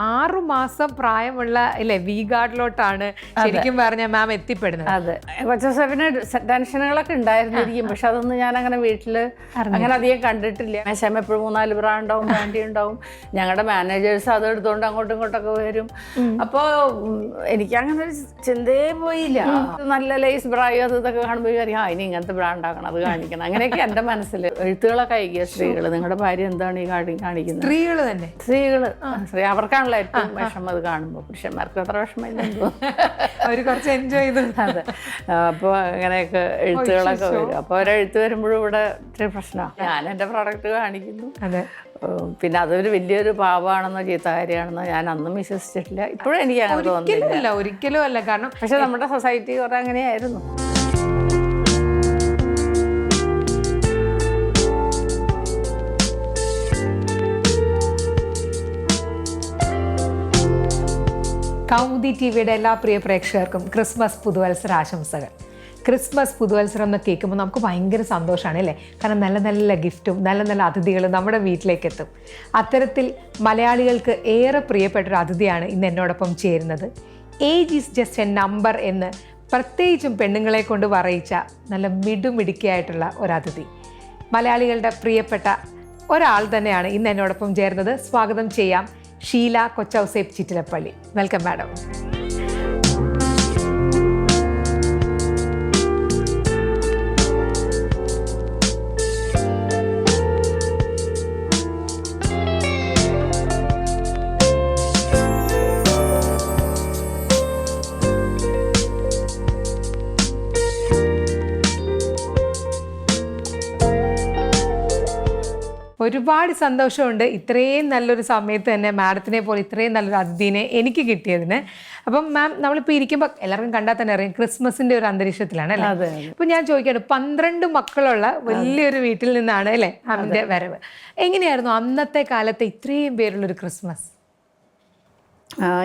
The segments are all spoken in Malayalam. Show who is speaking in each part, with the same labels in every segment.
Speaker 1: ആറു മാസം പ്രായമുള്ള അല്ലെ വി ഗാർഡിലോട്ടാണ് ശരിക്കും പറഞ്ഞ മാം എത്തിപ്പെടുന്നത്.
Speaker 2: അതെ. കൊച്ചസെഫിന് ടെൻഷനുകളൊക്കെ ഉണ്ടായിരുന്നിരിക്കും. പക്ഷെ അതൊന്നും ഞാൻ അങ്ങനെ വീട്ടിൽ അങ്ങനെ അധികം കണ്ടിട്ടില്ല. മേശാമ എപ്പോഴും മൂന്നാൽ ബ്രാ ഉണ്ടാവും ബാൻഡി ഉണ്ടാവും ഞങ്ങളുടെ മാനേജേഴ്സ് അത് എടുത്തുകൊണ്ട് അങ്ങോട്ടും ഇങ്ങോട്ടൊക്കെ വരും. അപ്പോൾ എനിക്ക് അങ്ങനെ ഒരു ചിന്തയെ പോയില്ല. നല്ല ലൈസ് ബ്രായോ അത് ഇതൊക്കെ കാണുമ്പോൾ അറിയാം ആ ഇനി ഇങ്ങനത്തെ ബ്രാ ഉണ്ടാക്കണം അത് കാണിക്കണം. അങ്ങനെയൊക്കെ എന്റെ മനസ്സിൽ എഴുത്തുകളൊക്കെ അയക്കുക സ്ത്രീകൾ നിങ്ങളുടെ ഭാര്യ എന്താണ് ഈ കാണിക്കുന്നത്?
Speaker 1: സ്ത്രീകൾ തന്നെ?
Speaker 2: സ്ത്രീകൾ സ്ത്രീ അവർക്കാണല്ലോ ഏറ്റവും വിഷമം അത് കാണുമ്പോൾ പുരുഷന്മാർക്ക് അത്ര വിഷമമില്ലെന്ന്
Speaker 1: അവർ കുറച്ച് എൻജോയ് ചെയ്തു.
Speaker 2: അതെ. അപ്പോൾ അങ്ങനെയൊക്കെ എഴുത്തുകളൊക്കെ വരും. അപ്പോൾ ഒരെഴുത്ത് വരുമ്പോഴും ഇവിടെ ഇത്ര പ്രശ്നമാണ് ഞാൻ എന്റെ പ്രോഡക്റ്റ് കാണിക്കുന്നു.
Speaker 1: അതെ.
Speaker 2: പിന്നെ അതൊരു വലിയൊരു പാവമാണെന്നോ ചീത്തകാരിയാണെന്നോ ഞാൻ അന്നും വിശ്വസിച്ചിട്ടില്ല. ഇപ്പോഴും എനിക്ക് അങ്ങനെ തോന്നുന്നില്ല.
Speaker 1: ഒരിക്കലും അല്ല. കാരണം
Speaker 2: പക്ഷെ നമ്മുടെ സൊസൈറ്റി കുറെ അങ്ങനെയായിരുന്നു.
Speaker 1: കൗമുദി ടി വിയുടെ എല്ലാ പ്രിയ പ്രേക്ഷകർക്കും ക്രിസ്മസ് പുതുവത്സര ആശംസകൾ. ക്രിസ്മസ് പുതുവത്സരം എന്ന് കേൾക്കുമ്പോൾ നമുക്ക് ഭയങ്കര സന്തോഷമാണ് അല്ലേ? കാരണം നല്ല നല്ല ഗിഫ്റ്റും നല്ല നല്ല അതിഥികളും നമ്മുടെ വീട്ടിലേക്ക് എത്തും. അത്തരത്തിൽ മലയാളികൾക്ക് ഏറെ പ്രിയപ്പെട്ട ഒരു അതിഥിയാണ് ഇന്ന് എന്നോടൊപ്പം ചേരുന്നത്. Age is just a number എന്ന് പ്രത്യേകിച്ചും പെണ്ണുങ്ങളെ കൊണ്ട് പറയിച്ച നല്ല മിടുമിടുക്കിയായിട്ടുള്ള അതിഥി. മലയാളികളുടെ പ്രിയപ്പെട്ട ഒരാൾ തന്നെയാണ് ഇന്ന് എന്നോടൊപ്പം ചേർന്നത് സ്വാഗതം ചെയ്യാം ഷീല കൊച്ചൗസേബ് ചിറ്റിലപ്പള്ളി. Welcome madam. ഒരുപാട് സന്തോഷമുണ്ട് ഇത്രയും നല്ലൊരു സമയത്ത് തന്നെ മാഡത്തിനെ പോലെ ഇത്രയും നല്ലൊരു അതിഥിനെ എനിക്ക് കിട്ടിയതിന്. അപ്പം മാം നമ്മളിപ്പോൾ ഇരിക്കുമ്പോൾ എല്ലാവർക്കും കണ്ടാൽ തന്നെ അറിയാം ക്രിസ്മസിന്റെ ഒരു അന്തരീക്ഷത്തിലാണ് അല്ലേ? അപ്പം ഞാൻ ചോദിക്കാണ് പന്ത്രണ്ട് മക്കളുള്ള വലിയൊരു വീട്ടിൽ നിന്നാണ് അല്ലേ മാമിന്റെ വരവ്? എങ്ങനെയായിരുന്നു അന്നത്തെ കാലത്തെ ഇത്രയും പേരുള്ളൊരു ക്രിസ്മസ്?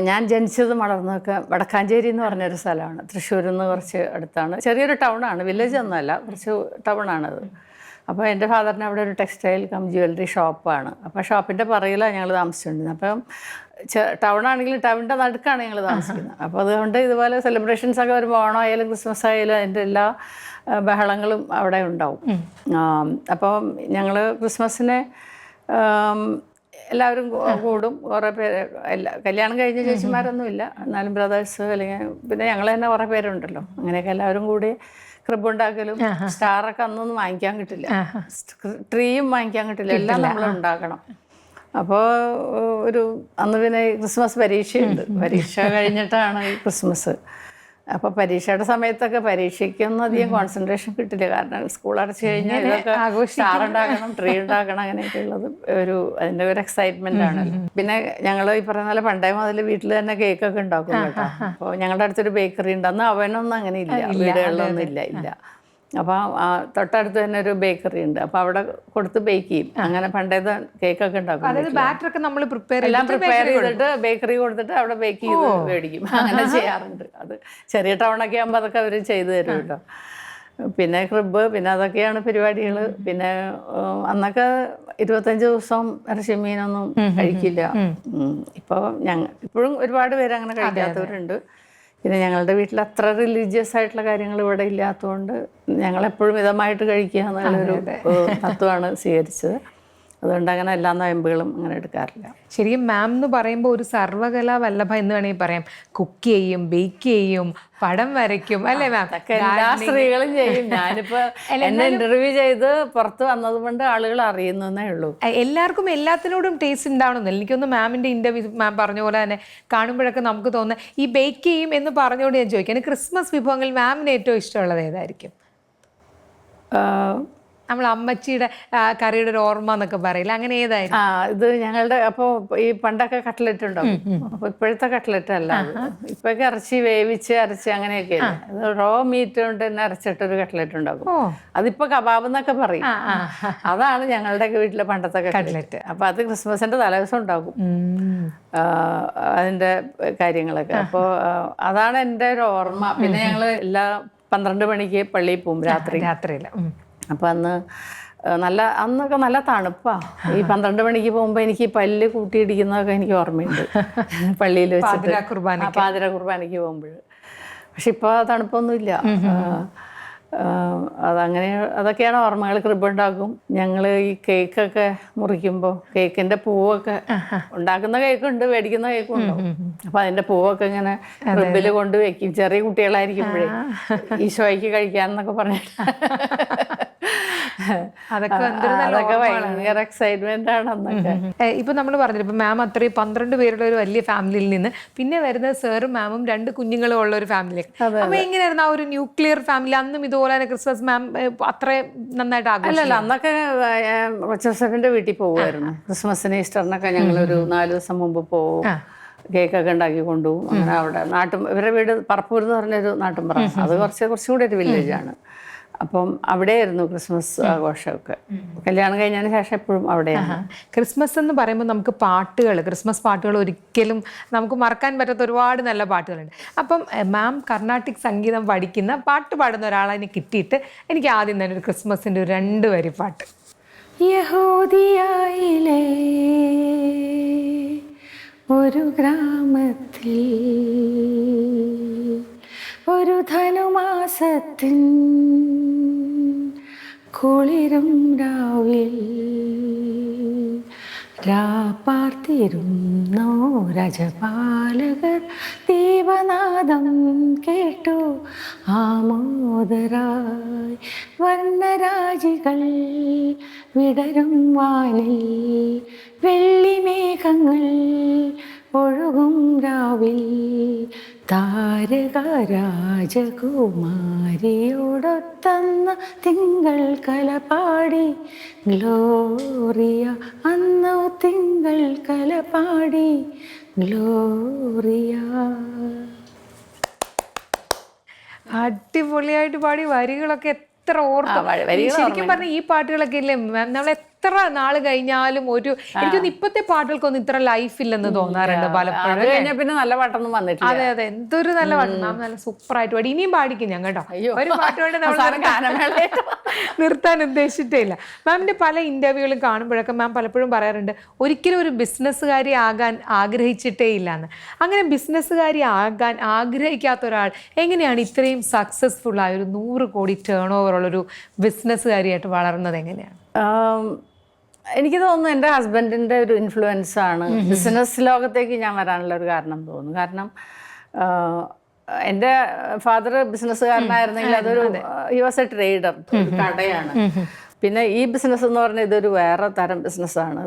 Speaker 2: ഞാൻ ജനിച്ചതും വളർന്നതൊക്കെ വടക്കാഞ്ചേരി എന്ന് പറഞ്ഞൊരു സ്ഥലമാണ്. തൃശ്ശൂരിൽ നിന്ന് കുറച്ച് അടുത്താണ്. ചെറിയൊരു ടൗണാണ് വില്ലേജ് ഒന്നുമല്ല കുറച്ച് ടൗണാണത്. അപ്പോൾ എന്റെ ഫാദറിന് അവിടെ ഒരു ടെക്സ്റ്റൈൽ കം ജ്വല്ലറി ഷോപ്പാണ്. അപ്പോൾ ഷോപ്പിന്റെ പറയിലാണ് ഞങ്ങൾ താമസിച്ചുകൊണ്ടിരുന്നത് അപ്പം ടൗൺ ആണെങ്കിലും ടൗണിന്റെ നടുക്കാണ് ഞങ്ങൾ താമസിക്കുന്നത് അപ്പോൾ അതുകൊണ്ട് ഇതുപോലെ സെലിബ്രേഷൻസ് ഒക്കെ വരുമ്പോൾ ഓണം ആയാലും ക്രിസ്മസ് ആയാലും അതിന്റെ എല്ലാ ബഹളങ്ങളും അവിടെ ഉണ്ടാവും. അപ്പോൾ ഞങ്ങൾ ക്രിസ്മസിന് എല്ലാവരും കൂടും. കുറേ പേര് എല്ലാ കല്യാണം കഴിഞ്ഞ ചേച്ചിമാരൊന്നുമില്ല. എന്നാലും ബ്രദേഴ്സ് അല്ലെങ്കിൽ പിന്നെ ഞങ്ങൾ തന്നെ കുറേ പേരുണ്ടല്ലോ. അങ്ങനെയൊക്കെ എല്ലാവരും കൂടി ക്രിബ് ഉണ്ടാക്കലും സ്റ്റാറൊക്കെ അന്നൊന്നും വാങ്ങിക്കാൻ കിട്ടില്ല. ട്രീയും വാങ്ങിക്കാൻ കിട്ടില്ല. എല്ലാം നമ്മൾ ഉണ്ടാക്കണം. അപ്പോൾ ഒരു അന്ന് പിന്നെ ക്രിസ്മസ് പരീക്ഷയുണ്ട്. പരീക്ഷ കഴിഞ്ഞിട്ടാണ് ഈ ക്രിസ്മസ്. അപ്പോൾ പരീക്ഷയുടെ സമയത്തൊക്കെ പരീക്ഷയ്ക്കൊന്നും അധികം കോൺസെൻട്രേഷൻ കിട്ടില്ല. കാരണം സ്കൂൾ അടച്ചു കഴിഞ്ഞാൽ ഇതൊക്കെ സ്റ്റാർ ഉണ്ടാക്കണം ട്രീ ഉണ്ടാക്കണം അങ്ങനെയൊക്കെ ഉള്ളത് ഒരു അതിന്റെ ഒരു എക്സൈറ്റ്മെന്റ് ആണ് പിന്നെ ഞങ്ങൾ ഈ പറഞ്ഞ പോലെ പണ്ടേ മുതൽ വീട്ടിൽ തന്നെ കേക്ക് ഒക്കെ ഉണ്ടാക്കും കേട്ടോ. അപ്പോൾ ഞങ്ങളുടെ അടുത്തൊരു ബേക്കറി ഉണ്ടെന്ന് അവനൊന്നും അങ്ങനെ ഇല്ല. വീടുകളിലൊന്നും ഇല്ല ഇല്ല. അപ്പോൾ തൊട്ടടുത്ത് തന്നെ ഒരു ബേക്കറി ഉണ്ട്. അപ്പോൾ അവിടെ കൊടുത്ത് ബേക്ക് ചെയ്യും. അങ്ങനെ പണ്ടേത് കേക്കൊക്കെ ഉണ്ടാക്കും
Speaker 1: അതായത് ബാറ്റർ ഒക്കെ നമ്മൾ പ്രിപ്പയർ
Speaker 2: എല്ലാം പ്രിപ്പയർ ചെയ്തിട്ട് ബേക്കറി കൊടുത്തിട്ട് അവിടെ ബേക്ക് ചെയ്ത് മേടിക്കും. അങ്ങനെ ചെയ്യാറുണ്ട്. അത് ചെറിയ ടൗണൊക്കെ ആകുമ്പോൾ അതൊക്കെ അവർ ചെയ്തു തരും കേട്ടോ. പിന്നെ ക്രിബ് പിന്നെ അതൊക്കെയാണ് പരിപാടികൾ പിന്നെ അന്നൊക്കെ ഇരുപത്തഞ്ച് ദിവസം ഇറച്ചി മീനൊന്നും കഴിക്കില്ല. ഇപ്പോൾ ഞങ്ങൾ ഇപ്പോഴും ഒരുപാട് പേര് അങ്ങനെ കഴിക്കാത്തവരുണ്ട്. പിന്നെ ഞങ്ങളുടെ വീട്ടിൽ അത്ര റിലീജിയസ് ആയിട്ടുള്ള കാര്യങ്ങൾ ഇവിടെ ഇല്ലാത്തതുകൊണ്ട് ഞങ്ങളെപ്പോഴും മിതമായിട്ട് കഴിക്കുക എന്നുള്ളൊരു തത്വമാണ് സ്വീകരിച്ചത്. അതുകൊണ്ട് അങ്ങനെ എല്ലാ നോയമ്പുകളും അങ്ങനെ എടുക്കാറില്ല.
Speaker 1: ശരിക്കും മാം എന്ന് പറയുമ്പോൾ ഒരു സർവകല വല്ലഭ എന്ന് വേണമെങ്കിൽ പറയാം. കുക്ക് ചെയ്യും ബേക്ക് ചെയ്യും പടം വരയ്ക്കും അല്ലേ മാം?
Speaker 2: എല്ലാ സ്ത്രീകളും ചെയ്യും. ഞാനിപ്പോ എന്നെ ഇന്റർവ്യൂ ചെയ്ത് പുറത്ത് വന്നത് കൊണ്ട് ആളുകൾ അറിയുന്നേ ഉള്ളൂ.
Speaker 1: എല്ലാവർക്കും എല്ലാത്തിനോടും ടേസ്റ്റ് ഉണ്ടാവണമെന്നില്ല എനിക്കൊന്ന് മാമിന്റെ ഇന്റർവ്യൂ മാം പറഞ്ഞ പോലെ തന്നെ കാണുമ്പോഴൊക്കെ നമുക്ക് തോന്നുന്നത് ഈ ബേക്ക് ചെയ്യും എന്ന് പറഞ്ഞുകൊണ്ട് ഞാൻ ചോദിക്കാൻ ക്രിസ്മസ് വിഭവങ്ങൾ മാമിന് ഏറ്റവും ഇഷ്ടമുള്ളത് ഏതായിരിക്കും? നമ്മൾ അമ്മച്ചിയുടെ കറിയുടെ ഒരു ഓർമ്മ എന്നൊക്കെ പറയില്ല? അങ്ങനെ ഏതായിരിക്കും
Speaker 2: ആ ഇത് ഞങ്ങളുടെ അപ്പോൾ ഈ പണ്ടൊക്കെ കട്ട്ലറ്റ് ഉണ്ടാവും അപ്പോൾ ഇപ്പോഴത്തെ കട്ട്ലറ്റ് അല്ല. ഇപ്പൊക്കെ ഇറച്ചി വേവിച്ച് അരച്ച് അങ്ങനെയൊക്കെ റോ മീറ്റ് കൊണ്ട് തന്നെ അരച്ചിട്ടൊരു കട്ട്ലറ്റ് ഉണ്ടാക്കും അതിപ്പോ കബാബ് എന്നൊക്കെ പറയും. അതാണ് ഞങ്ങളുടെയൊക്കെ വീട്ടിലെ പണ്ടത്തെ കട്ട്ലറ്റ് അപ്പൊ അത് ക്രിസ്മസിന്റെ തലേദിവസം ഉണ്ടാക്കും. അതിന്റെ കാര്യങ്ങളൊക്കെ. അപ്പോൾ അതാണ് എന്റെ ഒരു ഓർമ്മ. പിന്നെ ഞങ്ങൾ എല്ലാ പന്ത്രണ്ട് മണിക്ക് പള്ളിയിൽ പോകും രാത്രി.
Speaker 1: രാത്രിയിൽ. ഉം.
Speaker 2: അപ്പോൾ അന്ന് നല്ല അന്നൊക്കെ നല്ല തണുപ്പാ. ഈ പന്ത്രണ്ട് മണിക്ക് പോകുമ്പോൾ എനിക്ക് പല്ല് കൂട്ടിയിടിക്കുന്നതൊക്കെ എനിക്ക് ഓർമ്മയുണ്ട്. പള്ളിയിൽ വെച്ചിട്ട്.
Speaker 1: കുർബാന
Speaker 2: പാതിര കുർബാനയ്ക്ക് പോകുമ്പോൾ പക്ഷെ ഇപ്പോൾ തണുപ്പൊന്നുമില്ല. അതങ്ങനെ അതൊക്കെയാണ് ഓർമ്മകൾ കൃപുണ്ടാക്കും ഞങ്ങൾ ഈ കേക്കൊക്കെ മുറിക്കുമ്പോൾ കേക്കിന്റെ പൂവൊക്കെ ഉണ്ടാക്കുന്ന കേക്കുണ്ട് മേടിക്കുന്ന കേക്കും ഉണ്ടാവും അതിന്റെ പൂവൊക്കെ ഇങ്ങനെ ക്രിബിൽ കൊണ്ട് വെക്കും. ചെറിയ കുട്ടികളായിരിക്കുമ്പോഴേ. ഈശോയ്ക്ക് കഴിക്കാമെന്നൊക്കെ പറഞ്ഞിട്ട്.
Speaker 1: അതൊക്കെ.
Speaker 2: ഭയങ്കര എക്സൈറ്റ്മെന്റ് ആണ് അന്നൊക്കെ.
Speaker 1: ഇപ്പൊ നമ്മൾ പറഞ്ഞില്ല ഇപ്പൊ മാം അത്രയും പന്ത്രണ്ട് പേരുടെ ഒരു വലിയ ഫാമിലിയിൽ നിന്ന് പിന്നെ വരുന്ന സാറും മാമും രണ്ട് കുഞ്ഞുങ്ങളും ഉള്ള ഒരു ഫാമിലി അപ്പൊ എങ്ങനെയായിരുന്നു ആ ഒരു ന്യൂക്ലിയർ ഫാമിലി അന്നും ഇതുപോലെ തന്നെ ക്രിസ്മസ് മാം അത്ര നന്നായിട്ട്
Speaker 2: അല്ലല്ല അന്നൊക്കെ ജോസഫിന്റെ വീട്ടിൽ പോകുമായിരുന്നു ക്രിസ്മസിന് ഈസ്റ്ററിനൊക്കെ ഞങ്ങൾ ഒരു നാല് ദിവസം മുമ്പ് പോവും. കേക്കൊക്കെ ഉണ്ടാക്കി കൊണ്ടുപോകും അങ്ങനെ അവിടെ നാട്ടും ഇവരുടെ വീട് പറപ്പൂർ എന്ന് പറഞ്ഞൊരു നാട്ടുംപുറം അത് കുറച്ച് കുറച്ചും കൂടി ഒരു വില്ലേജാണ് അപ്പം അവിടെയായിരുന്നു ക്രിസ്മസ് ആഘോഷമൊക്കെ. കല്യാണം കഴിഞ്ഞതിന് ശേഷം എപ്പോഴും അവിടെയാണ്.
Speaker 1: ക്രിസ്മസ് എന്ന് പറയുമ്പോൾ നമുക്ക് പാട്ടുകൾ ക്രിസ്മസ് പാട്ടുകൾ ഒരിക്കലും നമുക്ക് മറക്കാൻ പറ്റാത്ത ഒരുപാട് നല്ല പാട്ടുകളുണ്ട്. അപ്പം മാം കർണാട്ടിക് സംഗീതം പഠിക്കുന്ന പാട്ട് പാടുന്ന ഒരാളെ കിട്ടിയിട്ട് എനിക്ക് ആദ്യം തന്നെ ഒരു ക്രിസ്മസിന്റെ ഒരു രണ്ട് വരി പാട്ട്.
Speaker 2: യഹൂദിയായിലെ ഒരു ഗ്രാമത്തിൽ ഒരു ധനുമാസത്തിൻ കുളിരും രാവിൽ രാപ്പാർത്തിരുന്നോ രജപാലകർ ദീപനാദം കേട്ടു. ആമോദരായി വർണരാജികൾ വിടരും വാനിൽ വെള്ളിമേഘങ്ങൾ ഒഴുകും രാവിൽ താരക രാജകുമാരിയോടൊത്തന്ന തിങ്കൾ കലപാടി ഗ്ലോറിയ അന്നോ തിങ്കൾ കലപാടി ഗ്ലോറിയ.
Speaker 1: അടിപൊളിയായിട്ട് പാടി വരികളൊക്കെ എത്ര
Speaker 2: ഓർമ്മ
Speaker 1: ശരിക്കും പറഞ്ഞ ഈ പാട്ടുകളൊക്കെ ഇല്ലേ? മാം നമ്മൾ എത്ര നാൾ കഴിഞ്ഞാലും ഒരു എനിക്കൊന്ന് ഇപ്പത്തെ പാട്ടുകൾക്കൊന്നും ഇത്ര ലൈഫ് ഇല്ലെന്ന് തോന്നാറുണ്ട് പലപ്പോഴും.
Speaker 2: പിന്നെ നല്ല പാട്ടൊന്നും വന്നിട്ടില്ല.
Speaker 1: അതെ അതെ. എന്തൊരു നല്ല പാട്ട്. നല്ല സൂപ്പർ ആയിട്ട് പാടി. ഇനിയും പാടിക്കും ഞാൻ കേട്ടോ. ഒരു പാട്ട് പാടി നമ്മൾ നിർത്താൻ ഉദ്ദേശിച്ചിട്ടേ ഇല്ല. മാമിന്റെ പല ഇന്റർവ്യൂകളും കാണുമ്പോഴൊക്കെ മാം പലപ്പോഴും പറയാറുണ്ട് ഒരിക്കലും ഒരു ബിസിനസ്സുകാരി ആകാൻ ആഗ്രഹിച്ചിട്ടേ ഇല്ല എന്ന് അങ്ങനെ ബിസിനസ്സുകാരി ആകാൻ ആഗ്രഹിക്കാത്ത ഒരാൾ എങ്ങനെയാണ് ഇത്രയും സക്സസ്ഫുൾ ആയ ഒരു നൂറ് കോടി ടേൺ ഓവർ ഉള്ള ഒരു ബിസിനസ്സുകാരിയായിട്ട് വളർന്നത് എങ്ങനെയാണ്?
Speaker 2: എനിക്ക് തോന്നുന്നു എന്റെ ഹസ്ബൻഡിന്റെ ഒരു ഇൻഫ്ലുവൻസ് ആണ്. ബിസിനസ് ലോകത്തേക്ക് ഞാൻ വരാനുള്ള ഒരു കാരണം തോന്നുന്നു. കാരണം എന്റെ ഫാദർ ബിസിനസ്സുകാരനായിരുന്നെങ്കിൽ അതൊരു ഹി വാസ് എ ട്രേഡർ കടയാണ്. പിന്നെ ഈ ബിസിനസ് എന്ന് പറഞ്ഞാൽ ഇതൊരു വേറെ തരം ബിസിനസ്സാണ്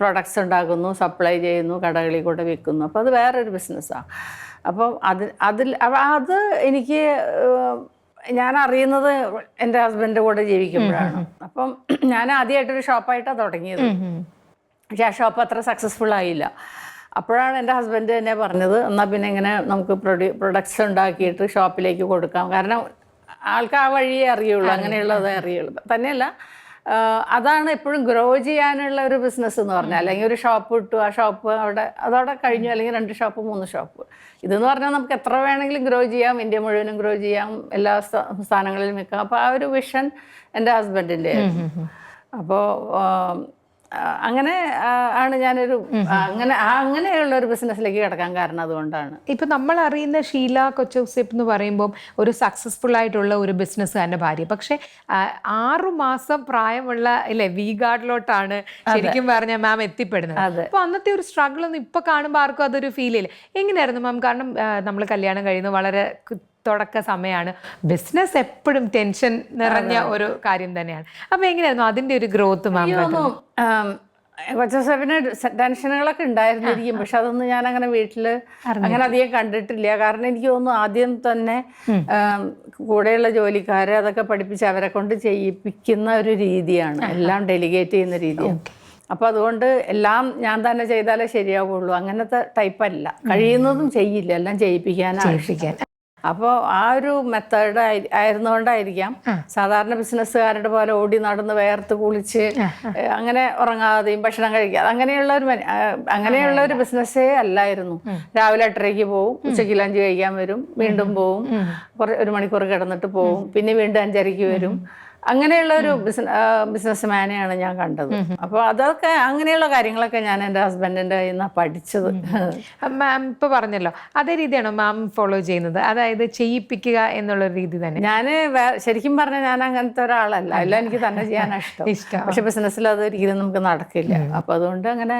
Speaker 2: പ്രൊഡക്ട്സ് ഉണ്ടാക്കുന്നു സപ്ലൈ ചെയ്യുന്നു കടകളിൽ കൂടെ വിൽക്കുന്നു. അപ്പോൾ അത് വേറൊരു ബിസിനസ്സാണ് അപ്പം അത് അതിൽ അത് എനിക്ക് ഞാൻ അറിയുന്നത് എന്റെ ഹസ്ബൻഡിന്റെ കൂടെ ജീവിക്കുമ്പോഴാണ്. അപ്പം ഞാൻ ആദ്യമായിട്ടൊരു ഷോപ്പായിട്ടാണ് തുടങ്ങിയത്. പക്ഷെ ആ ഷോപ്പ് അത്ര സക്സസ്ഫുൾ ആയില്ല. അപ്പോഴാണ് എന്റെ ഹസ്ബൻഡ് തന്നെ പറഞ്ഞത് എന്നാൽ പിന്നെ ഇങ്ങനെ നമുക്ക് പ്രൊഡ്യൂ പ്രൊഡക്ട്സ് ഉണ്ടാക്കിയിട്ട് ഷോപ്പിലേക്ക് കൊടുക്കാം. കാരണം ആൾക്ക് ആ വഴിയേ അറിയുള്ളൂ. അങ്ങനെയുള്ളതേ അറിയുള്ളൂ. തന്നെയല്ല അതാണ് എപ്പോഴും ഗ്രോ ചെയ്യാനുള്ള ഒരു ബിസിനസ് എന്ന് പറഞ്ഞാൽ. അല്ലെങ്കിൽ ഒരു ഷോപ്പ് ഇട്ടു ആ ഷോപ്പ് അവിടെ അതവിടെ കഴിഞ്ഞു അല്ലെങ്കിൽ രണ്ട് ഷോപ്പ് മൂന്ന് ഷോപ്പ് ഇതെന്ന് പറഞ്ഞാൽ നമുക്ക് എത്ര വേണമെങ്കിലും ഗ്രോ ചെയ്യാം. ഇന്ത്യ മുഴുവനും ഗ്രോ ചെയ്യാം. എല്ലാ സംസ്ഥാനങ്ങളിലും സ്ഥാനങ്ങളിലും വെക്കാം അപ്പോൾ ആ ഒരു വിഷൻ എന്റെ ഹസ്ബൻഡിന്റെ അപ്പോൾ അങ്ങനെ ആണ് ഞാനൊരു അങ്ങനെ അങ്ങനെയുള്ള ഒരു ബിസിനസ്സിലേക്ക് കിടക്കാൻ കാരണം അതുകൊണ്ടാണ്.
Speaker 1: ഇപ്പൊ നമ്മൾ അറിയുന്ന ഷീല കൊച്ചൗസേപ്പ് എന്ന് പറയുമ്പോൾ ഒരു സക്സസ്ഫുൾ ആയിട്ടുള്ള ഒരു ബിസിനസ്സുകാരന്റെ ഭാര്യ. പക്ഷെ ആറു മാസം പ്രായമുള്ള അല്ലെ വി ഗാർഡിലോട്ടാണ് ശരിക്കും പറഞ്ഞ മാം എത്തിപ്പെടുന്നത്.
Speaker 2: അതെ.
Speaker 1: അപ്പൊ അന്നത്തെ ഒരു സ്ട്രഗിൾ ഒന്നും ഇപ്പൊ കാണുമ്പോൾ ആർക്കും അതൊരു ഫീൽ ചെയ്യില്ല എങ്ങനെയായിരുന്നു മാം കാരണം നമ്മൾ കല്യാണം കഴിയുന്നത് വളരെ തുടക്ക സമയമാണ് ബിസിനസ് എപ്പോഴും ടെൻഷൻ നിറഞ്ഞ ഒരു കാര്യം തന്നെയാണ്. അപ്പൊ എങ്ങനെയായിരുന്നു അതിന്റെ ഒരു ഗ്രോത്ത്
Speaker 2: കൊച്ചസെഫിന് ടെൻഷനുകളൊക്കെ ഉണ്ടായിരുന്നിരിക്കും. പക്ഷെ അതൊന്നും ഞാൻ അങ്ങനെ വീട്ടിൽ അങ്ങനെ അധികം കണ്ടിട്ടില്ല. കാരണം എനിക്ക് തോന്നുന്നു ആദ്യം തന്നെ കൂടെയുള്ള ജോലിക്കാരെ അതൊക്കെ പഠിപ്പിച്ച് അവരെ കൊണ്ട് ചെയ്യിപ്പിക്കുന്ന ഒരു രീതിയാണ്. എല്ലാം ഡെലിഗേറ്റ് ചെയ്യുന്ന രീതിയാണ്. അപ്പോൾ അതുകൊണ്ട് എല്ലാം ഞാൻ തന്നെ ചെയ്താലേ ശരിയാവുള്ളൂ. അങ്ങനത്തെ ടൈപ്പല്ല കഴിയുന്നതും ചെയ്യില്ല. എല്ലാം ചെയ്യിപ്പിക്കാൻ. ചെയ്യിപ്പിക്കാനാണ് അപ്പോൾ ആ ഒരു മെത്തേഡ് ആയിരുന്നുകൊണ്ടായിരിക്കാം സാധാരണ ബിസിനസ്സുകാരുടെ പോലെ ഓടി നടന്ന് വേർത്ത് കുളിച്ച് അങ്ങനെ ഉറങ്ങാതെയും ഭക്ഷണം കഴിക്കാതെ അങ്ങനെയുള്ള ഒരു അങ്ങനെയുള്ള ഒരു ബിസിനസ്സേ അല്ലായിരുന്നു. രാവിലെ എട്ടരയ്ക്ക് പോവും ഉച്ചയ്ക്ക് ലഞ്ച് കഴിക്കാൻ വരും വീണ്ടും പോവും. കുറേ ഒരു മണിക്കൂർ കിടന്നിട്ട് പോവും പിന്നെ വീണ്ടും അഞ്ചരയ്ക്ക് വരും. അങ്ങനെയുള്ള ഒരു ബിസിനസ് മാനെയാണ് ഞാൻ കണ്ടത്. അപ്പോൾ അതൊക്കെ അങ്ങനെയുള്ള കാര്യങ്ങളൊക്കെ ഞാൻ എന്റെ ഹസ്ബൻഡിന്റെ കയ്യിൽ നിന്നാണ് പഠിച്ചത്.
Speaker 1: മാം ഇപ്പൊ പറഞ്ഞല്ലോ. അതേ രീതിയാണ് മാം ഫോളോ ചെയ്യുന്നത്? അതായത് ചെയ്യിപ്പിക്കുക എന്നുള്ള രീതി തന്നെ.
Speaker 2: ഞാൻ ശരിക്കും പറഞ്ഞാൽ ഞാൻ അങ്ങനത്തെ ഒരാളല്ല. അല്ല. എനിക്ക് തന്നെ ചെയ്യാനാണ് ഇഷ്ടം.
Speaker 1: ഇഷ്ടം.
Speaker 2: പക്ഷെ ബിസിനസ്സിൽ അത് രീതി നമുക്ക് നടക്കില്ല. അപ്പോൾ അതുകൊണ്ട് അങ്ങനെ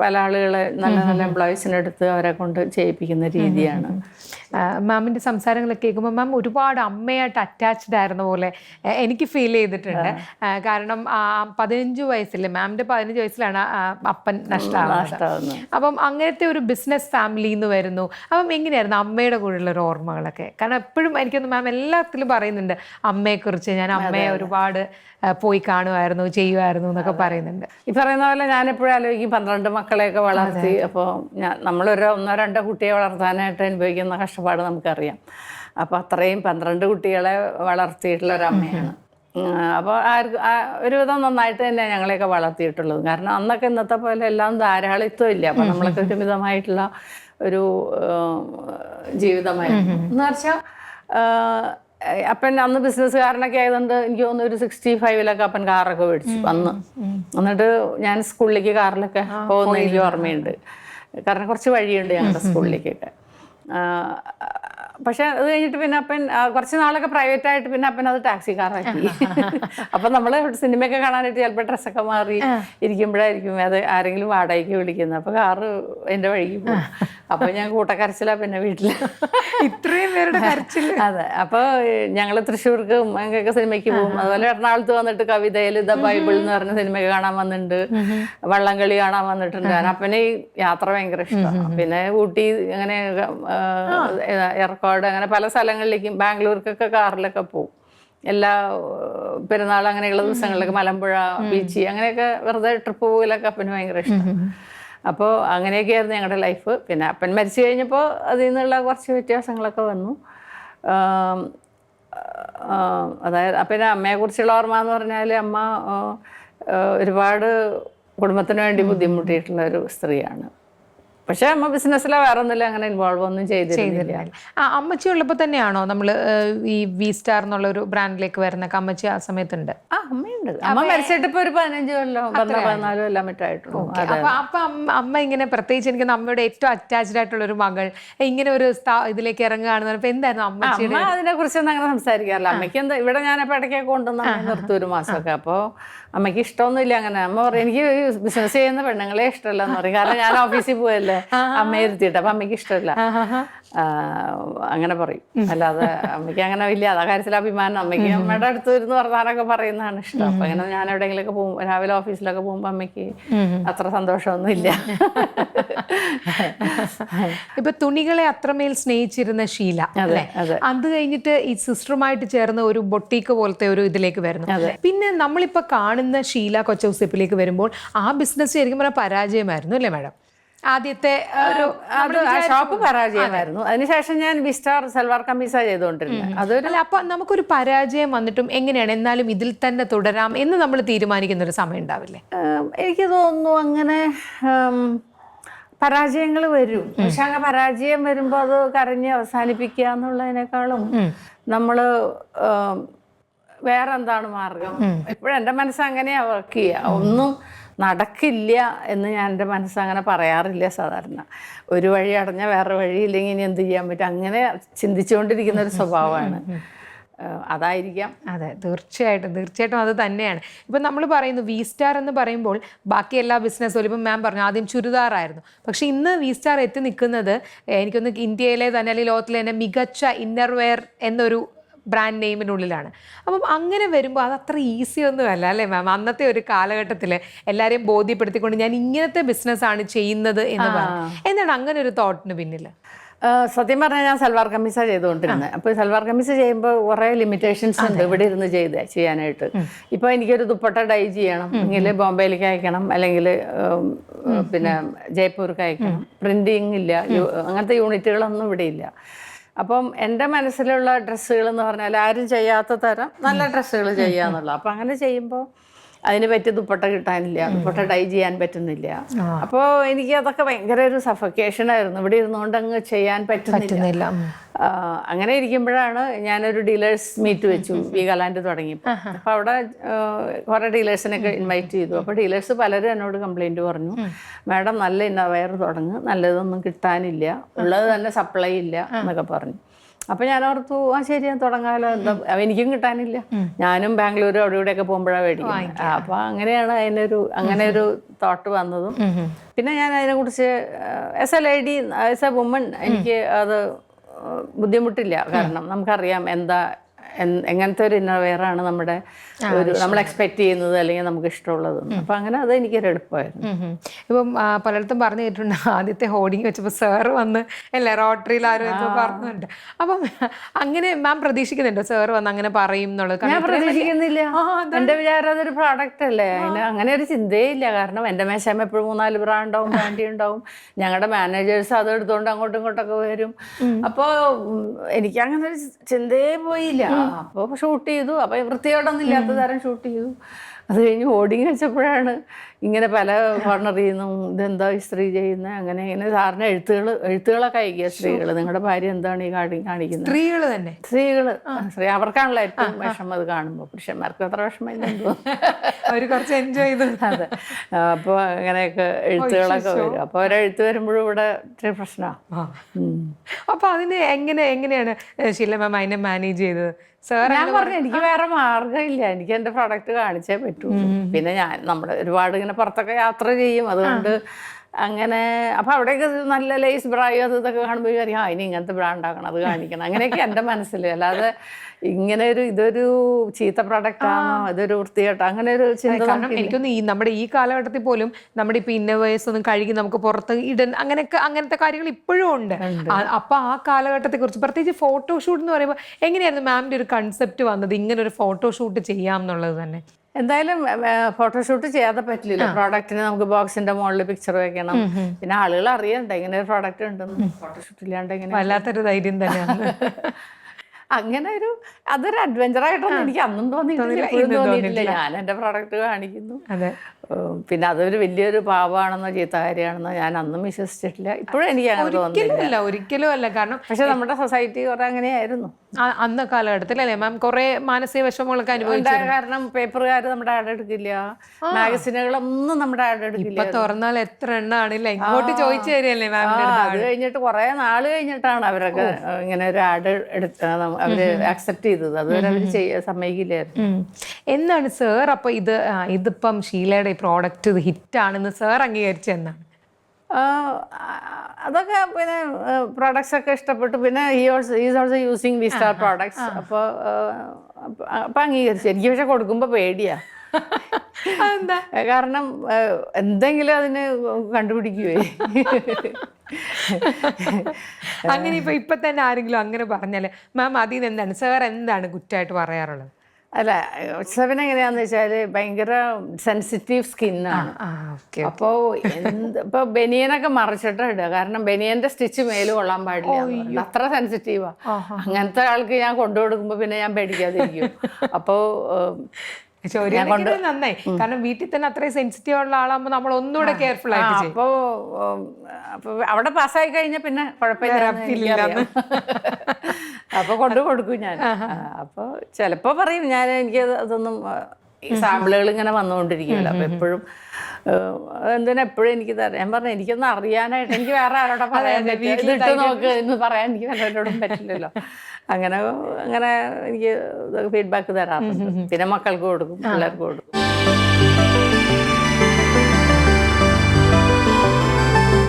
Speaker 2: പല ആളുകളെ നല്ല നല്ല എംപ്ലോയീസിനെ എടുത്ത് അവരെ കൊണ്ട് ചെയ്യിപ്പിക്കുന്ന രീതിയാണ്.
Speaker 1: മാമിന്റെ സംസാരങ്ങളൊക്കെ കേൾക്കുമ്പോൾ മാം ഒരുപാട് അമ്മയായിട്ട് അറ്റാച്ച്ഡ് ആയിരുന്ന പോലെ എനിക്ക് ഫീൽ ചെയ്തിട്ടുണ്ട്. കാരണം പതിനഞ്ച് വയസ്സിൽ മാമിന്റെ പതിനഞ്ച് വയസ്സിലാണ് അപ്പൻ നഷ്ടമാവുന്നത് അപ്പം അങ്ങനത്തെ ഒരു ബിസിനസ് ഫാമിലിയിൽ നിന്ന് വരുന്നു. അപ്പം എങ്ങനെയായിരുന്നു അമ്മയുടെ കൂടെയുള്ള ഒരു ഓർമ്മകളൊക്കെ? കാരണം എപ്പോഴും എനിക്കൊന്ന് മാം എല്ലാത്തിലും പറയുന്നുണ്ട് അമ്മയെക്കുറിച്ച് ഞാൻ അമ്മയെ ഒരുപാട് പോയി കാണുമായിരുന്നു ചെയ്യുമായിരുന്നു എന്നൊക്കെ പറയുന്നുണ്ട്.
Speaker 2: ഈ പറയുന്ന പോലെ ഞാനെപ്പോഴും ആലോചിക്കും പന്ത്രണ്ട് മക്കളെയൊക്കെ വളർത്തി അപ്പോൾ ഞാൻ നമ്മളൊരു ഒന്നോ രണ്ടോ കുട്ടിയെ വളർത്താനായിട്ട് അനുഭവിക്കുന്ന കഷ്ടപ്പാട് നമുക്കറിയാം. അപ്പോൾ അത്രയും പന്ത്രണ്ട് കുട്ടികളെ വളർത്തിയിട്ടുള്ള ഒരു അമ്മയാണ് അപ്പോൾ ആർക്ക് ആ- ഒരുവിധം നന്നായിട്ട് തന്നെ ഞങ്ങളെയൊക്കെ വളർത്തിയിട്ടുള്ളത്. കാരണം അന്നൊക്കെ ഇന്നത്തെ പോലെ എല്ലാം ധാരാളിത്വം ഇല്ല. അപ്പം നമ്മളൊക്കെ ഒരു മിതമായിട്ടുള്ള ഒരു ജീവിതമായിരുന്നു. എന്ന് വെച്ചാൽ അപ്പൻ അന്ന് ബിസിനസ്സുകാരനൊക്കെ ആയതുകൊണ്ട് എനിക്ക് തോന്നുന്നു ഒരു സിക്സ്റ്റി ഫൈവിലൊക്കെ അപ്പൻ കാറൊക്കെ മേടിച്ചു അന്ന്. എന്നിട്ട് ഞാൻ സ്കൂളിലേക്ക് കാറിലൊക്കെ പോകുന്ന എനിക്ക് ഓർമ്മയുണ്ട്. കാരണം കുറച്ച് വഴിയുണ്ട് ഞങ്ങളുടെ സ്കൂളിലേക്കൊക്കെ. പക്ഷെ അത് കഴിഞ്ഞിട്ട് പിന്നെ അപ്പൻ കുറച്ച് നാളൊക്കെ പ്രൈവറ്റ് ആയിട്ട് പിന്നെ അപ്പൻ അത് ടാക്സി കാറാക്കി അപ്പൊ നമ്മൾ സിനിമയൊക്കെ കാണാനായിട്ട് ചിലപ്പോൾ ഡ്രസ്സൊക്കെ മാറി ഇരിക്കുമ്പോഴായിരിക്കും അത് ആരെങ്കിലും വാടകയ്ക്ക് വിളിക്കുന്നത്. അപ്പൊ കാറ് എന്റെ വഴിക്ക് പോകും അപ്പൊ ഞാൻ കൂട്ടക്കരച്ചിലാ പിന്നെ വീട്ടിൽ
Speaker 1: ഇത്രയും പേരുടെ കരച്ചിൽ
Speaker 2: അതെ. അപ്പൊ ഞങ്ങൾ തൃശ്ശൂർക്ക് അങ്ങനെയൊക്കെ സിനിമയ്ക്ക് പോകും അതുപോലെ എറണാകുളത്ത് വന്നിട്ട് കവിതയിൽ ദ ബൈബിൾ എന്ന് പറഞ്ഞ സിനിമയൊക്കെ കാണാൻ വന്നിട്ടുണ്ട്. വള്ളംകളി കാണാൻ വന്നിട്ടുണ്ട്. ഞാൻ അപ്പനെ യാത്ര ഭയങ്കര ഇഷ്ടമാണ് പിന്നെ ഊട്ടി അങ്ങനെ എയർക്കോട് അങ്ങനെ പല സ്ഥലങ്ങളിലേക്കും ബാംഗ്ലൂർക്കൊക്കെ കാറിലൊക്കെ പോകും എല്ലാ പെരുന്നാൾ അങ്ങനെയുള്ള ദിവസങ്ങളിലൊക്കെ മലമ്പുഴ ബീച്ച് അങ്ങനെയൊക്കെ വെറുതെ ട്രിപ്പ് പോകലൊക്കെ അപ്പന് ഭയങ്കര ഇഷ്ടം. അപ്പോൾ അങ്ങനെയൊക്കെയായിരുന്നു ഞങ്ങളുടെ ലൈഫ്. പിന്നെ അപ്പൻ മരിച്ചു കഴിഞ്ഞപ്പോൾ അതിൽ നിന്നുള്ള കുറച്ച് വ്യത്യാസങ്ങളൊക്കെ വന്നു. അതായത് അപ്പം അമ്മയെക്കുറിച്ചുള്ള ഓർമ്മ എന്ന് പറഞ്ഞാൽ അമ്മ ഒരുപാട് കുടുംബത്തിന് വേണ്ടി ബുദ്ധിമുട്ടിയിട്ടുള്ള ഒരു സ്ത്രീയാണ്. പക്ഷേ അമ്മ ബിസിനസ്സിലെ വേറെ ഒന്നുമില്ല അങ്ങനെ ഇൻവോൾവ് ഒന്നും ചെയ്തിരുന്നില്ല.
Speaker 1: ആ അമ്മച്ചി ഉള്ളപ്പോൾ തന്നെയാണോ നമ്മൾ ഈ വി സ്റ്റാർ എന്നുള്ള ഒരു ബ്രാൻഡിലേക്ക് വരുന്ന അമ്മച്ചി ആ സമയത്തുണ്ട്?
Speaker 2: ആ അമ്മയുണ്ട്. അമ്മ മരിച്ചിട്ട് ഇപ്പൊ ഒരു പതിനഞ്ച് കൊല്ലം പതിനാല് കൊല്ലം മറ്റായിട്ടുള്ളൂ
Speaker 1: അപ്പൊ അപ്പൊ അമ്മ ഇങ്ങനെ പ്രത്യേകിച്ച് എനിക്ക് അമ്മയുടെ ഏറ്റവും അറ്റാച്ച്ഡ് ആയിട്ടുള്ള ഒരു മകൾ ഇങ്ങനെ ഒരു ഇതിലേക്ക് ഇറങ്ങുകയാണെന്ന് പറഞ്ഞപ്പോ എന്തായിരുന്നു അമ്മച്ചി
Speaker 2: അമ്മ അതിനെ കുറിച്ചൊന്നും അങ്ങനെ സംസാരിക്കാറില്ല. അമ്മയ്ക്ക് എന്താ ഇവിടെ ഞാൻ ഇടയ്ക്കൊക്കെ കൊണ്ടുവന്ന് നിർത്തും ഒരു മാസമൊക്കെ. അപ്പൊ അമ്മയ്ക്ക് ഇഷ്ടമൊന്നുമില്ല അങ്ങനെ. അമ്മ പറയും എനിക്ക് ബിസിനസ് ചെയ്യുന്ന പെണ്ണുങ്ങളെ ഇഷ്ടമല്ല എന്ന് പറയും. കാരണം ഞാൻ ഓഫീസിൽ പോയല്ലേ. അമ്മയെ ഇരുത്തിയിട്ട് അപ്പം അമ്മയ്ക്ക് ഇഷ്ടമില്ല. അങ്ങനെ പറയും. അല്ലാതെ അമ്മയ്ക്ക് അങ്ങനെ വലിയ അതാ കാര്യത്തിൽ അഭിമാനം. അമ്മയ്ക്ക് അമ്മയുടെ അടുത്ത് ഇരുന്ന് വർത്താനൊക്കെ പറയുന്നതാണ് ഇഷ്ടം. അപ്പം അങ്ങനെ ഞാൻ എവിടെയെങ്കിലൊക്കെ പോകും. രാവിലെ ഓഫീസിലൊക്കെ പോകുമ്പോൾ അമ്മയ്ക്ക് അത്ര സന്തോഷമൊന്നും ഇല്ല
Speaker 1: ഇപ്പൊ തുണികളെ അത്രമേൽ സ്നേഹിച്ചിരുന്ന ശീല അല്ലേ?
Speaker 2: അതെ.
Speaker 1: അത് കഴിഞ്ഞിട്ട് ഈ സിസ്റ്ററുമായിട്ട് ചേർന്ന ഒരു ബൊട്ടീക്ക് പോലത്തെ ഒരു ഇതിലേക്ക് വരുന്നു. പിന്നെ നമ്മളിപ്പോ കാണുന്ന ശീല കൊച്ചൗസിപ്പിലേക്ക് വരുമ്പോൾ ആ ബിസിനസ് ശരിക്കും പറഞ്ഞാൽ പരാജയമായിരുന്നു അല്ലേ മാഡം? ആദ്യത്തെ ഒരു
Speaker 2: അത് ആ ഷോപ്പ് പരാജയമായിരുന്നു അതിനുശേഷം ഞാൻ വിസ്റ്റാർ സൽവാർ കമ്മീസ ചെയ്തുകൊണ്ടിരുന്നത് അതൊരു
Speaker 1: അല്ല അപ്പൊ നമുക്കൊരു പരാജയം വന്നിട്ടും എങ്ങനെയാണ്? എന്നാലും ഇതിൽ തന്നെ തുടരാം എന്ന് നമ്മൾ തീരുമാനിക്കുന്ന ഒരു സമയം ഉണ്ടാവില്ലേ?
Speaker 2: എനിക്ക് തോന്നുന്നു അങ്ങനെ പരാജയങ്ങൾ വരും. പക്ഷെ അങ്ങനെ പരാജയം വരുമ്പോൾ അത് കരഞ്ഞ് അവസാനിപ്പിക്കുക എന്നുള്ളതിനേക്കാളും നമ്മൾ വേറെന്താണ് മാർഗം? ഇപ്പോഴെന്റെ മനസ്സ് അങ്ങനെയാ വർക്ക് ചെയ്യുക ഒന്നും നടക്കില്ല എന്ന് ഞാൻ എന്റെ മനസ്സങ്ങനെ പറയാറില്ല സാധാരണ. ഒരു വഴി അടഞ്ഞാൽ വേറെ വഴി ഇല്ലെങ്കിൽ ഇനി എന്ത് ചെയ്യാൻ പറ്റും? അങ്ങനെ ചിന്തിച്ചുകൊണ്ടിരിക്കുന്ന ഒരു സ്വഭാവമാണ്. അതായിരിക്കാം.
Speaker 1: അതെ തീർച്ചയായിട്ടും തീർച്ചയായിട്ടും അത് തന്നെയാണ്. ഇപ്പം നമ്മൾ പറയുന്നു വി സ്റ്റാർ എന്ന് പറയുമ്പോൾ ബാക്കി എല്ലാ ബിസിനസ്സും ഇപ്പം മാം പറഞ്ഞു ആദ്യം ചുരിദാറായിരുന്നു. പക്ഷേ ഇന്ന് വി സ്റ്റാർ എത്തി നിൽക്കുന്നത് എനിക്കൊന്ന് ഇന്ത്യയിലെ തന്നെ അല്ലെങ്കിൽ ലോകത്തിലെ തന്നെ മികച്ച ഇന്നർവെയർ എന്നൊരു ബ്രാൻഡ് നെയിമിനുള്ളിലാണ് അപ്പം അങ്ങനെ വരുമ്പോൾ അത് അത്ര ഈസി ഒന്നും അല്ല അല്ലേ മാം അന്നത്തെ ഒരു കാലഘട്ടത്തിൽ എല്ലാവരെയും ബോധ്യപ്പെടുത്തിക്കൊണ്ട് ഞാൻ ഇങ്ങനത്തെ ബിസിനസ്സാണ് ചെയ്യുന്നത് എന്ന് പറഞ്ഞു. എന്താണ് അങ്ങനെ ഒരു തോട്ടിന് പിന്നിൽ
Speaker 2: സത്യം പറഞ്ഞാൽ ഞാൻ സൽവാർ കമ്മീസ ചെയ്തുകൊണ്ടിരുന്നത് അപ്പോൾ സൽവാർ കമ്മീസ് ചെയ്യുമ്പോൾ കുറേ ലിമിറ്റേഷൻസ് ഉണ്ട് ഇവിടെ ഇരുന്ന് ചെയ്ത് ചെയ്യാനായിട്ട്. ഇപ്പോൾ എനിക്കൊരു ദുപ്പട്ട ഡൈ ചെയ്യണം. അല്ലെങ്കിൽ ബോംബെയിലേക്ക് അയക്കണം. അല്ലെങ്കിൽ പിന്നെ ജയ്പൂർക്ക് അയക്കണം. പ്രിന്റിങ് ഇല്ല. അങ്ങനത്തെ യൂണിറ്റുകളൊന്നും ഇവിടെ ഇല്ല. അപ്പം എന്റെ മനസ്സിലുള്ള ഡ്രസ്സുകൾ എന്ന് പറഞ്ഞാൽ ആരും ചെയ്യാത്ത തരം നല്ല ഡ്രസ്സുകൾ ചെയ്യുക എന്നുള്ളത് അപ്പം അങ്ങനെ ചെയ്യുമ്പോൾ അതിന് പറ്റിയ ദുപ്പട്ട കിട്ടാനില്ല. ദുപ്പട്ട ടൈ ചെയ്യാൻ പറ്റുന്നില്ല. അപ്പോ എനിക്ക് അതൊക്കെ ഭയങ്കര ഒരു സഫക്കേഷൻ ആയിരുന്നു. ഇവിടെ ഇരുന്നുകൊണ്ട് അങ്ങ് ചെയ്യാൻ പറ്റുന്നില്ല. അങ്ങനെ ഇരിക്കുമ്പോഴാണ് ഞാനൊരു ഡീലേഴ്സ് മീറ്റ് വെച്ചു വീഗാലാൻഡ് തുടങ്ങി. അപ്പോൾ അവിടെ കുറേ ഡീലേഴ്സിനൊക്കെ ഇൻവൈറ്റ് ചെയ്തു. അപ്പോൾ ഡീലേഴ്സ് പലരും എന്നോട് കംപ്ലൈന്റ് പറഞ്ഞു. മാഡം നല്ല ഇന്നവയർ തുടങ്ങും. നല്ലതൊന്നും കിട്ടാനില്ല. ഉള്ളത് തന്നെ സപ്ലൈ ഇല്ല എന്നൊക്കെ പറഞ്ഞു. അപ്പോൾ ഞാൻ ഓർത്തു ആ ശരി ഞാൻ തുടങ്ങാമല്ലോ എന്താ എനിക്കും കിട്ടാനില്ല. ഞാനും ബാംഗ്ലൂരും അവിടെ ഇവിടെയൊക്കെ പോകുമ്പോഴാണ് മേടിക്കുന്നത് അപ്പൊ അങ്ങനെയാണ് അതിനൊരു അങ്ങനെ ഒരു തോട്ട് വന്നതും പിന്നെ ഞാൻ അതിനെക്കുറിച്ച് as a lady as a woman എനിക്ക് അത് ബുദ്ധിമുട്ടില്ല. കാരണം നമുക്കറിയാം എന്താ എങ്ങനത്തെ ഒരു ഇന്നർവെയറാണ് നമ്മുടെ ഒരു നമ്മൾ എക്സ്പെക്ട് ചെയ്യുന്നത് അല്ലെങ്കിൽ നമുക്ക് ഇഷ്ടമുള്ളത്. അപ്പം അങ്ങനെ അത് എനിക്കൊരു എളുപ്പമായിരുന്നു.
Speaker 1: ഇപ്പം പലയിടത്തും പറഞ്ഞു കേട്ടിട്ടുണ്ട്. ആദ്യത്തെ ഹോർഡിങ് വെച്ചപ്പോൾ സാറ് വന്ന് അല്ലേ റോട്ടറിയിൽ ആരും പറഞ്ഞിട്ടുണ്ട്. അപ്പം അങ്ങനെ മാം പ്രതീക്ഷിക്കുന്നുണ്ടോ? സാറ് വന്ന് അങ്ങനെ പറയും എന്നുള്ളത്?
Speaker 2: ഞാൻ പ്രതീക്ഷിക്കുന്നില്ല. എന്റെ വിചാരം അതൊരു പ്രോഡക്റ്റ് അല്ലേ? അതിന് അങ്ങനെ ഒരു ചിന്തയേ ഇല്ല. കാരണം എന്റെ മേശാമ എപ്പോഴും മൂന്നാൽ ബ്രാ ഉണ്ടാവും ബ്രാൻഡി ഉണ്ടാവും. ഞങ്ങളുടെ മാനേജേഴ്സ് അത് എടുത്തുകൊണ്ട് അങ്ങോട്ടും ഇങ്ങോട്ടൊക്കെ വരും. അപ്പോൾ എനിക്ക് അങ്ങനെ ഒരു ചിന്തയേ പോയില്ല. അപ്പോൾ ഷൂട്ട് ചെയ്തു. അപ്പോൾ വൃത്തിയോടൊന്നും ഇല്ലാത്ത തരം ഷൂട്ട് ചെയ്തു. അത് കഴിഞ്ഞ് ഓടിങ് വെച്ചപ്പോഴാണ് ഇങ്ങനെ പല കോർണറിൽ നിന്നും ഇതെന്താ ഈ സ്ത്രീ ചെയ്യുന്നത് അങ്ങനെ ഇങ്ങനെ സാറിന് എഴുത്തുകൾ എഴുത്തുകളൊക്കെ അയക്കുക സ്ത്രീകൾ നിങ്ങളുടെ ഭാര്യ എന്താണ് ഈ കാണി കാണിക്കുന്നത്?
Speaker 1: സ്ത്രീകൾ തന്നെ.
Speaker 2: സ്ത്രീകൾ സ്ത്രീ അവർക്കാണല്ലോ ഏറ്റവും വിഷമം അത് കാണുമ്പോൾ പുരുഷന്മാർക്ക് അത്ര വിഷമമില്ലെന്ന്
Speaker 1: അവർ കുറച്ച് എൻജോയ് ചെയ്തു.
Speaker 2: അതെ. അപ്പോൾ അങ്ങനെയൊക്കെ എഴുത്തുകളൊക്കെ വരും. അപ്പോൾ ഒരെഴുത്ത് വരുമ്പോഴും ഇവിടെ ഇത്തിരി പ്രശ്നമാണ്
Speaker 1: ആ. അപ്പൊ അതിന് എങ്ങനെ എങ്ങനെയാണ് ശീല മാം അതിനെ മാനേജ് ചെയ്തത്? സാർ
Speaker 2: ഞാൻ പറഞ്ഞു എനിക്ക് വേറെ മാർഗമില്ല. എനിക്ക് എന്റെ പ്രൊഡക്റ്റ് കാണിച്ചേ പറ്റൂ. പിന്നെ ഞാൻ നമ്മൾ ഒരുപാട് ഇങ്ങനെ പുറത്തൊക്കെ യാത്ര ചെയ്യും. അതുകൊണ്ട് അങ്ങനെ അപ്പൊ അവിടെയൊക്കെ നല്ല ലേസ് ബ്രായോ അത് ഇതൊക്കെ കാണുമ്പോൾ അറിയാം ആ ഇനി ഇങ്ങനത്തെ ബ്രാ ഉണ്ടാക്കണം അത് കാണിക്കണം. അങ്ങനെയൊക്കെ എന്റെ മനസ്സിൽ. അല്ലാതെ ഇങ്ങനെ ഒരു ഇതൊരു ചീത്ത പ്രൊഡക്റ്റ് ആണോ ഇതൊരു വൃത്തികെട്ടോ അങ്ങനെ ഒരു ചിന്ത
Speaker 1: കാരണം എനിക്കൊന്ന് ഈ നമ്മുടെ ഈ കാലഘട്ടത്തിൽ പോലും നമ്മുടെ ഇപ്പൊ ഇന്നവേഴ്സ് ഒന്നും കഴുകി നമുക്ക് പുറത്ത് ഇടൻ അങ്ങനെയൊക്കെ അങ്ങനത്തെ കാര്യങ്ങൾ ഇപ്പോഴും ഉണ്ട്. അപ്പൊ ആ കാലഘട്ടത്തെ കുറിച്ച് പ്രത്യേകിച്ച് ഫോട്ടോഷൂട്ട് എന്ന് പറയുമ്പോൾ എങ്ങനെയായിരുന്നു മാമിന്റെ ഒരു കൺസെപ്റ്റ് വന്നത്? ഇങ്ങനെ ഒരു ഫോട്ടോഷൂട്ട് ചെയ്യാം എന്നുള്ളത് തന്നെ.
Speaker 2: എന്തായാലും ഫോട്ടോഷൂട്ട് ചെയ്യാതെ പറ്റില്ല പ്രോഡക്റ്റിന് നമുക്ക് ബോക്സിന്റെ മുകളിൽ പിക്ചർ വെക്കണം. പിന്നെ ആളുകൾ അറിയണ്ട ഇങ്ങനെ ഒരു പ്രോഡക്റ്റ് ഉണ്ടെന്ന്. ഫോട്ടോഷൂട്ട് ഇല്ലാണ്ട് ഇങ്ങനെ
Speaker 1: വല്ലാത്തൊരു ധൈര്യം തന്നെയാണ്.
Speaker 2: അങ്ങനെ ഒരു അതൊരു അഡ്വഞ്ചർ ആയിട്ടൊന്നും എനിക്ക് അന്നും തോന്നിയിട്ടില്ല ഇന്നും തോന്നിയിട്ടില്ല. ഞാൻ എന്റെ പ്രോഡക്റ്റ് കാണിക്കുന്നു. പിന്നെ അതൊരു വലിയൊരു പാവമാണെന്നോ ചീത്തകാര്യമാണെന്നോ ഞാൻ അന്നും വിശ്വസിച്ചിട്ടില്ല. ഇപ്പോഴും എനിക്ക് അങ്ങനെ തോന്നുന്നില്ല.
Speaker 1: ഒരിക്കലും അല്ല ഒരിക്കലും അല്ല. കാരണം
Speaker 2: പക്ഷെ നമ്മുടെ സൊസൈറ്റി കുറെ അങ്ങനെയായിരുന്നു.
Speaker 1: അന്ന കാലഘട്ടത്തിൽ അല്ലേ? മാം കുറെ മാനസിക വിഷമങ്ങളൊക്കെ അനുഭവിച്ചു
Speaker 2: കാരണം പേപ്പറുകാർ നമ്മുടെ ആഡ് എടുക്കില്ല. മാഗസിനുകളൊന്നും നമ്മുടെ ആഡ് എടുക്കില്ല.
Speaker 1: തുറന്നാൽ എത്ര എണ്ണാണില്ല? ഇങ്ങോട്ട് ചോദിച്ചു തരികയല്ലേ മാം
Speaker 2: അത് കഴിഞ്ഞിട്ട് കുറെ നാൾ കഴിഞ്ഞിട്ടാണ് അവരൊക്കെ ഇങ്ങനെ ഒരു ആട് എടുത്ത് അവർ അക്സെപ്റ്റ് ചെയ്തത്. അതുവരെ അവർ സമ്മതിക്കില്ലായിരുന്നു.
Speaker 1: എന്നാണ് സാർ? അപ്പൊ ഇത് ഇതിപ്പം ഷീലയുടെ പ്രോഡക്റ്റ് ഇത് ഹിറ്റ് ആണെന്ന് സാർ അംഗീകരിച്ചു എന്നാണ്
Speaker 2: അതൊക്കെ പിന്നെ പ്രോഡക്ട്സ് ഒക്കെ ഇഷ്ടപ്പെട്ടു. പിന്നെ ഈ also is also using V star products അപ്പോൾ അപ്പം അംഗീകരിച്ചു. എനിക്ക് പക്ഷെ കൊടുക്കുമ്പോൾ പേടിയാ.
Speaker 1: എന്താ
Speaker 2: കാരണം എന്തെങ്കിലും അതിന് കണ്ടുപിടിക്കുവേ.
Speaker 1: അങ്ങനെ ഇപ്പൊ ഇപ്പൊ തന്നെ ആരെങ്കിലും അങ്ങനെ പറഞ്ഞാൽ മാം അതിൽ നിന്ന് എന്താണ് സാർ എന്താണ് കുറ്റമായിട്ട് പറയാറുള്ളത്?
Speaker 2: അല്ല സെവൻ എങ്ങനെയാന്ന് വെച്ചാൽ ഭയങ്കര സെൻസിറ്റീവ് സ്കിന്നാണ് അപ്പോൾ എന്ത് ഇപ്പോൾ ബനിയനൊക്കെ മറിച്ചിട്ട് ഇടുക. കാരണം ബനിയന്റെ സ്റ്റിച്ച് മേൽ കൊള്ളാൻ പാടില്ല അത്ര സെൻസിറ്റീവാ അങ്ങനത്തെ ആൾക്ക് ഞാൻ കൊണ്ടു കൊടുക്കുമ്പോൾ പിന്നെ ഞാൻ പേടിക്കാതിരിക്കും. അപ്പോൾ
Speaker 1: നന്നായി. കാരണം വീട്ടിൽ തന്നെ അത്രയും സെൻസിറ്റീവ് ഉള്ള ആളാകുമ്പോൾ നമ്മൾ ഒന്നുകൂടെ കെയർഫുൾ ആയിട്ട്
Speaker 2: അപ്പോൾ അപ്പോൾ അവിടെ പാസ്സായി കഴിഞ്ഞാൽ പിന്നെ കുഴപ്പമില്ല അപ്പോൾ കൊണ്ടു കൊടുക്കും ഞാൻ. അപ്പൊ ചിലപ്പോൾ പറയും ഞാൻ എനിക്ക് അതൊന്നും ഈ സാമ്പിളുകൾ ഇങ്ങനെ വന്നുകൊണ്ടിരിക്കുമല്ലോ അപ്പൊ എപ്പോഴും എന്തിനാ എപ്പോഴും എനിക്ക് തരാം ഞാൻ പറഞ്ഞു എനിക്കൊന്നും അറിയാനായിട്ട് എനിക്ക് വേറെ ആരോടെ പറയാൻ പറ്റില്ല. നോക്ക് എന്ന് പറയാൻ എനിക്ക് വല്ലവരോടും പറ്റില്ലല്ലോ. അങ്ങനെ അങ്ങനെ എനിക്ക് ഫീഡ്ബാക്ക് തരാറുണ്ട്. പിന്നെ മക്കൾക്ക് കൊടുക്കും പിള്ളേർക്ക് കൊടുക്കും.